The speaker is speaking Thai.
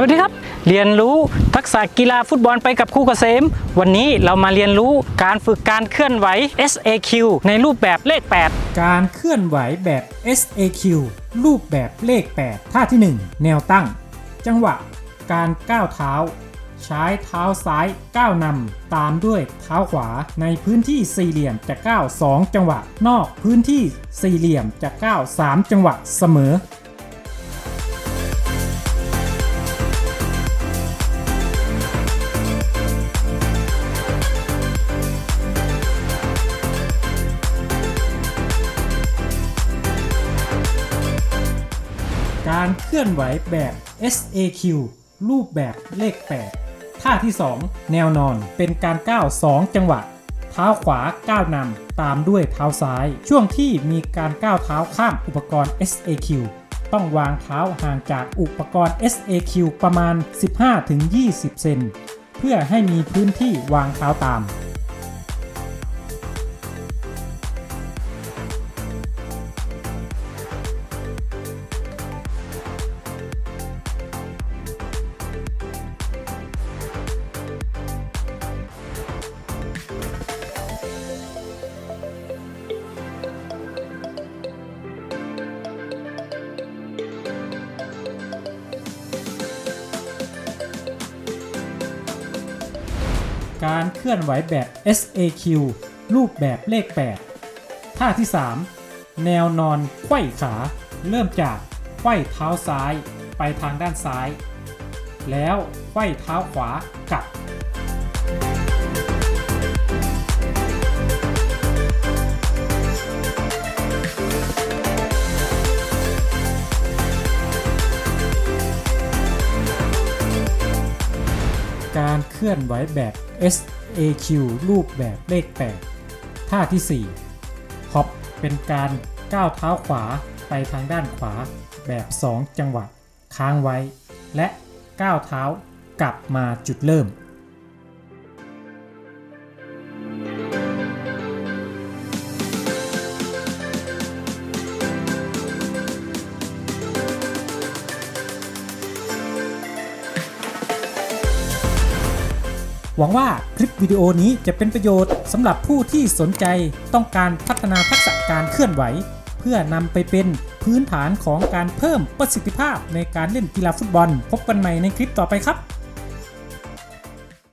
สวัสดีครับ เรียนรู้ทักษะกีฬาฟุตบอลไปกับครูเกษม วันนี้เรามาเรียนรู้การฝึกการเคลื่อนไหว SAQ ในรูปแบบเลข 8 การเคลื่อนไหวแบบ SAQ รูปแบบเลข 8 ท่าที่ 1 แนวตั้ง จังหวะ การก้าวเท้า ใช้เท้าซ้ายก้าวนำตามด้วยเท้าขวาในพื้นที่สี่เหลี่ยมจะก้าว2จังหวะ นอกพื้นที่สี่เหลี่ยมจะก้าว3จังหวะเสมอ การเคลื่อนไหวแบบ SAQ รูปแบบเลข 8 ท่าที่ 2 แนวนอนเป็นการก้าว 2 จังหวะ เท้าขวาก้าวนำตามด้วยเท้าซ้าย ช่วงที่มีการก้าวเท้าข้ามอุปกรณ์ SAQ ต้องวางเท้าห่างจากอุปกรณ์ SAQ ประมาณ 15-20 เซน เพื่อให้มีพื้นที่วางเท้าตาม การเคลื่อนไหวแบบ SAQ รูปแบบเลข 8 ท่าที่ 3 แนวนอนไขว้ขา เริ่มจากไขว้เท้าซ้ายไปทางด้านซ้าย แล้วไขว้เท้าขวากลับ การเคลื่อนไหวแบบ SAQ รูปแบบเลข 8 ท่าที่ 4 ฮอปเป็นการก้าวเท้าขวาไปทางด้านขวาแบบ 2 จังหวะ ค้างไว้ และก้าวเท้ากลับมาจุดเริ่ม หวังว่าคลิปวิดีโอนี้จะเป็นประโยชน์สำหรับผู้ที่สนใจต้องการพัฒนาทักษะการเคลื่อนไหว เพื่อนำไปเป็นพื้นฐานของการเพิ่มประสิทธิภาพในการเล่นกีฬาฟุตบอล พบกันใหม่ในคลิปต่อไปครับ